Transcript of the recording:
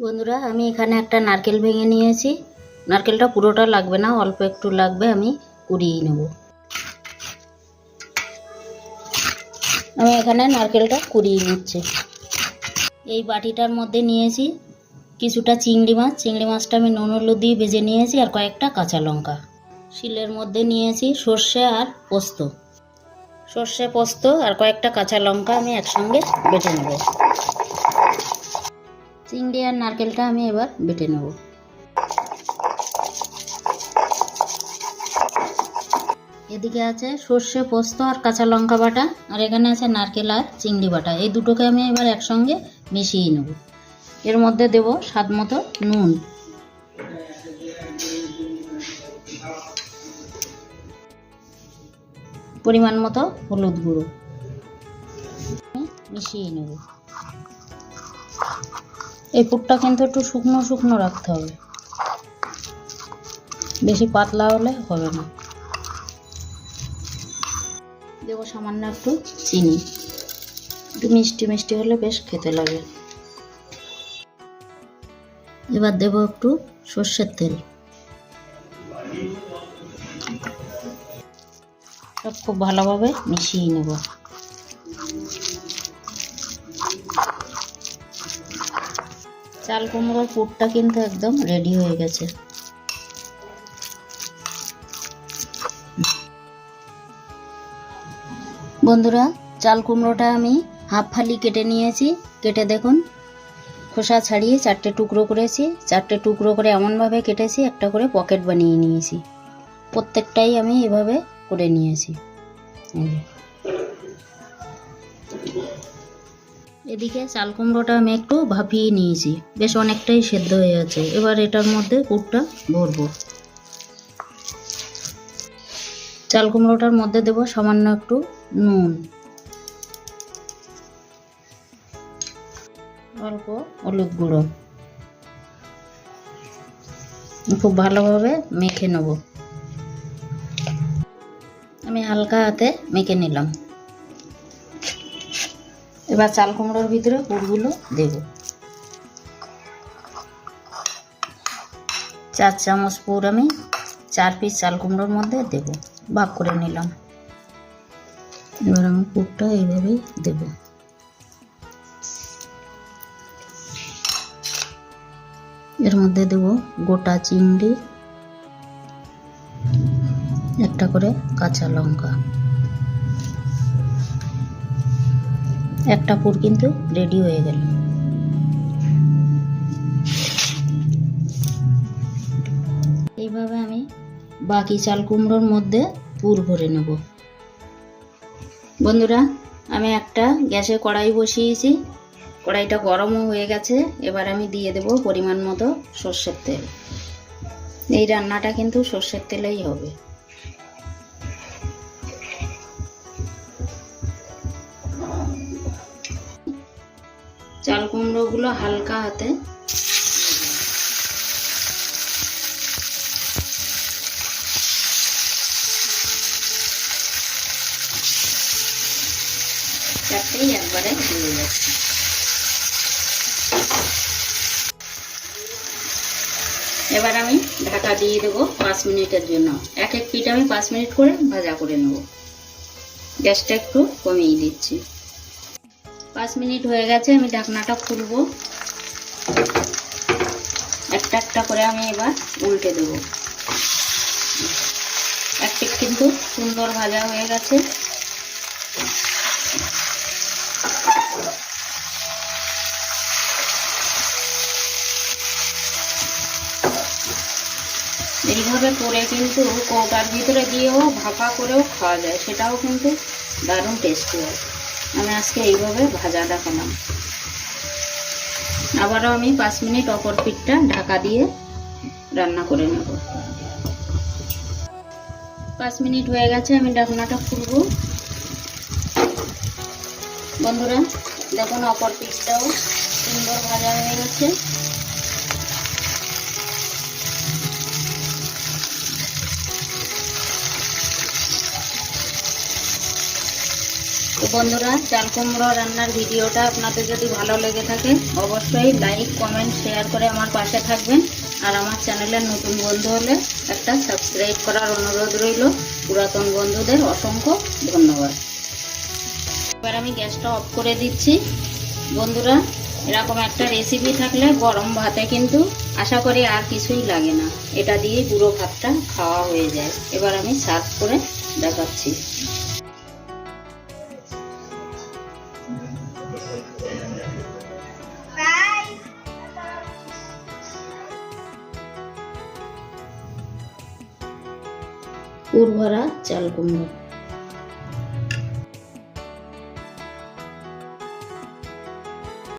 বন্ধুরা, আমি এখানে একটা নারকেল ভেঙে নিয়েছি। নারকেলটা পুরোটা লাগবে না, অল্প একটু লাগবে, আমি কুড়িয়ে নেব। আমি এখানে নারকেলটা কুড়িয়ে নিচ্ছি। এই বাটিটার মধ্যে নিয়েছি কিছুটা চিংড়ি মাছ। চিংড়ি মাছটা আমি নুন হলুদ দিয়ে ভেজে নিয়েছি আর কয়েকটা কাঁচা লঙ্কা। শিলের মধ্যে নিয়েছি সর্ষে আর পোস্ত। সর্ষে, পোস্ত আর কয়েকটা কাঁচা লঙ্কা আমি একসঙ্গে বেটে নেব। চিংড়ি আর নারকেলটা আমি এবার বেটে নেব। এদিকে আছে সর্ষে, পোস্ত আর কাঁচা লঙ্কা বাটা, আর এখানে আছে নারকেল আর চিংড়ি বাটা। এই দুটোকে আমি এবার একসঙ্গে মিশিয়ে নেব। এর মধ্যে দেব স্বাদ মতো নুন। পরিমাণ মতো হলুদ গুঁড়ো। মিশিয়ে নেব। এই পুরটা কিন্তু একটু শুকনো শুকনো রাখতে হবে। বেশি পাতলা হলে হবে না। দেবো সামান্য একটু চিনি। একটু মিষ্টি মিষ্টি হলে বেশ খেতে লাগে। এবার দেবো একটু সর্ষের তেল। খুব ভালোভাবে মিশিয়ে নেব। চাল কুমড়োর পুরটা কিন্তু একদম রেডি হয়ে গেছে। বন্ধুরা, চাল কুমড়োটা আমি হাফ ফালি কেটে নিয়েছি। কেটে দেখুন, খোসা ছাড়িয়ে চারটে টুকরো করেছি। চারটে টুকরো করে এমনভাবে কেটেছি, একটা করে পকেট বানিয়ে নিয়েছি। প্রত্যেকটাই আমি এভাবে করে নিয়েছি। এদিকে চাল কুমড়োটা আমি একটু ভাপিয়ে নিয়েছি। বেশ অনেকটাই সেদ্ধ হয়ে আছে। এবার এটার মধ্যে পুরটা ভরবো। চাল কুমড়োটার মধ্যে দেবো সামান্য একটু নুন। অল্প হলুদ গুঁড়ো। খুব ভালোভাবে মেখে নেব। আমি হালকা হাতে মেখে নিলাম। এবার চাল কুমড়োর ভিতরে পুরগুলো দেব। চার চামচ পুর আমি চার পিস চাল কুমড়োর মধ্যে দেব, ভাগ করে নিলাম। এবার আমি পুরটা এইভাবেই দেব। এর মধ্যে দেব গোটা চিংড়ি, একটা করে কাঁচা লঙ্কা। একটা পুর কিন্তু রেডি হয়ে গেল। এইভাবে আমি বাকি চাল কুমড়োর মধ্যে পুর ভরে নেব। বন্ধুরা, আমি একটা গ্যাসে কড়াই বসিয়েছি। কড়াইটা গরমও হয়ে গেছে। এবার আমি দিয়ে দেব পরিমাণ মতো সর্ষের তেল। এই রান্নাটা কিন্তু সর্ষের তেলেই হবে। চাল কুমড়োগুলো হালকা হাতে। চারটেই একবারে দিয়ে যাচ্ছে। এবার আমি ঢাকা দিয়ে দেবো পাঁচ মিনিটের জন্য। এক এক পিঠ আমি পাঁচ মিনিট করে ভাজা করে নেব। গ্যাসটা একটু কমিয়ে দিচ্ছি। পাঁচ মিনিট হয়ে গেছে, আমি ঢাকনাটা খুলবো। একটা একটা করে আমি এবার উল্টে দেব। এক পিঠ কিন্তু সুন্দর ভাজা হয়ে গেছে। এইভাবে করে কিন্তু কৌটার ভিতরে দিয়েও ভাপা করেও খাওয়া যায়, সেটাও কিন্তু দারুণ টেস্টি হয়। আমি আজকে এইভাবে ভাজা দেখালাম আবারও আমি পাঁচ মিনিট অপর পিঠটা ঢাকা দিয়ে রান্না করে নেব। পাঁচ মিনিট হয়ে গেছে, আমি ঢাকনাটা খুলব। বন্ধুরা, দেখুন অপর পিঠটাও সুন্দর ভাজা হয়ে গেছে। বন্ধুরা, চাল কুমড়ো রান্নার ভিডিওটা আপনাদের যদি ভালো লেগে থাকে, অবশ্যই লাইক কমেন্ট শেয়ার করে আমার পাশে থাকবেন। আর আমার চ্যানেলের নতুন বন্ধু হলে একটা সাবস্ক্রাইব করার অনুরোধ রইল। পুরাতন বন্ধুদের অসংখ্য ধন্যবাদ। এবার আমি গ্যাসটা অফ করে দিচ্ছি। বন্ধুরা, এরকম একটা রেসিপি থাকলে গরম ভাতে কিন্তু আশা করি আর কিছুই লাগে না। এটা দিয়ে পুরো ভাতটা খাওয়া হয়ে যায়। এবার আমি সার্ভ করে দেখাচ্ছি। পুর ভরা চাল